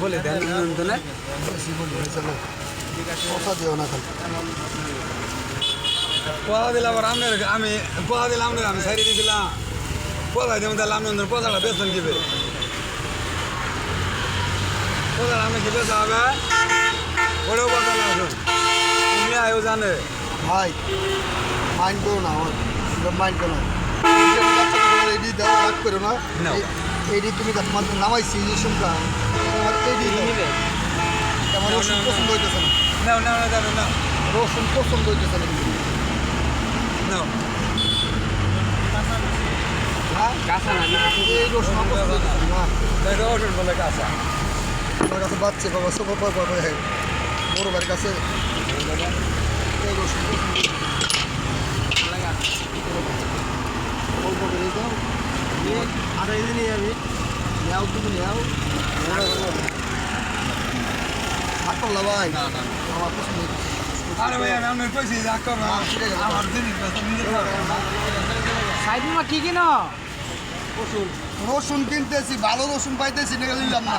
বলে দেন নিয়ন্ত্রণে ঠিক আছে কথা দিও না খালি। এমন পোয়া দিলে আবার আপনার আমি পোয়া দিলে আপনার আমি সাইডে দিয়েছিলাম পোয়া দেবেন তাহলে আপনার পোয়াটা বেতন দিবে পোয়াটা আপনি কি বেচা হবে ওটাও কথা না আসুন তুমি আয়ও জানে ভাই মাইন্ড করো না আমার মাইন্ড করো না এডি দাও রাগ করো না। এডি তুমি নামাইছি ইঞ্জেকশনটা তোমার এডি আমার রসুন পছন্দ হইতেছে না নাও না জানো নাও রসুন পছন্দ হইতেছে না হ্যাঁ কাঁচা না এই রসুন পছন্দ হইতেছে না দেখো বলে কাঁচা আমার কাছে বাচ্চা বাবা সব পর পর পর হ্যাঁ বড় বাড়ির কাছে। অল্প করে দাও আড়াই দিনই আমি নেও তুমি নেও হাত পাল্লা ভাই আমার পছন্দ আরে ভাই আমি আপনার ঠিক আছে। আমার। সাইড কি কিনো রসুন। কিনতেছি ভালো রসুন পাইতেছি নিলাম না।